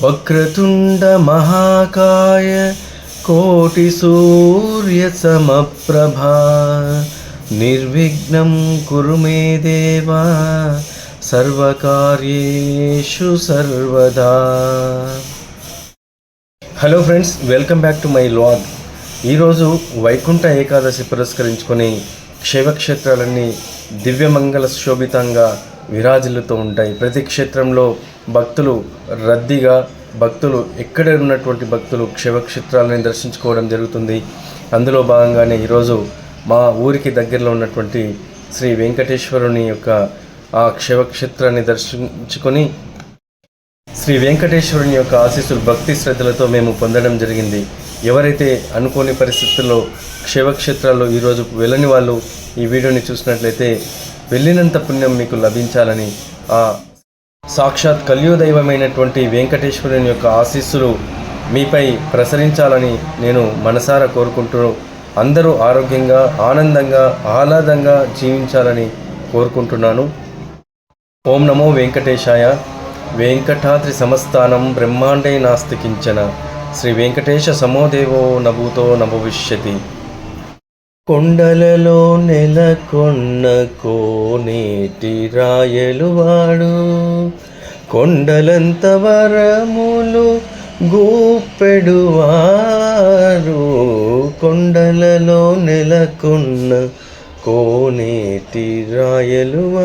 వక్రతుండ మహాకాయ కోటి సూర్య సమప్రభా. నిర్విఘ్నం కురు మే దేవా సర్వకార్యేషు సర్వదా. Hello friends welcome back to my vlog. ఈరోజు వైకుంఠ ఏకాదశి పురస్కరించుకొని క్షేమక్షేత్రాలన్నీ దివ్యమంగళ శోభితంగా విరాజిల్లుతూ ఉంటాయి. ప్రతి క్షేత్రంలో భక్తులు రద్దీగా భక్తులు ఎక్కడ ఉన్నటువంటి భక్తులు క్షేత్రాలని దర్శించుకోవడం జరుగుతుంది. అందులో భాగంగానే ఈరోజు మా ఊరికి దగ్గరలో ఉన్నటువంటి శ్రీ వెంకటేశ్వరుని యొక్క ఆ క్షేత్రాన్ని దర్శించుకొని శ్రీ వెంకటేశ్వరుని యొక్క ఆశీస్సులు భక్తి శ్రద్ధలతో మేము పొందడం జరిగింది. ఎవరైతే అనుకోని పరిస్థితుల్లో క్షేత్రాల్లో ఈరోజు వెళ్ళని వాళ్ళు ఈ వీడియోని చూసినట్లయితే వెళ్ళినంత పుణ్యం మీకు లభించాలని ఆ సాక్షాత్ కలియుదైవమైనటువంటి వెంకటేశ్వరుని యొక్క ఆశీస్సులు మీపై ప్రసరించాలని నేను మనసారా కోరుకుంటూ అందరూ ఆరోగ్యంగా ఆనందంగా ఆహ్లాదంగా జీవించాలని కోరుకుంటున్నాను. ఓం నమో వెంకటేశాయ. వెంకటాద్రి సమస్థానం బ్రహ్మాండే నాస్తికించన. శ్రీ వెంకటేశ సమోదేవో నభూతో నభవిష్యతి కొండలలో నెలకొన్న కోనేటి రాయలువాడు కొండలంత వరములు గూపెడువారు. కొండలలో నెలకొన్న కోనేటి రాయలువారు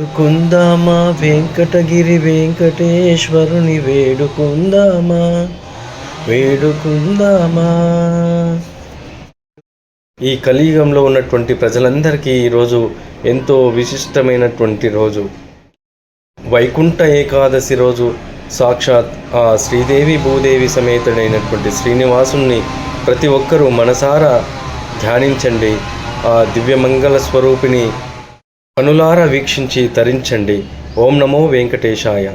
వేడుకుందామా? వెంకటగిరి వెంకటేశ్వరుని వేడుకుందామా? వేడుకుందామా? ఈ కలియుగంలో ఉన్నటువంటి ప్రజలందరికీ ఈరోజు ఎంతో విశిష్టమైనటువంటి రోజు. వైకుంఠ ఏకాదశి రోజు సాక్షాత్ ఆ శ్రీదేవి భూదేవి సమేతుడైనటువంటి శ్రీనివాసుని ప్రతి ఒక్కరూ మనసారా ధ్యానించండి. ఆ దివ్యమంగళ స్వరూపిణి కనులారా వీక్షించి తరించండి. ఓం నమో వెంకటేశాయ.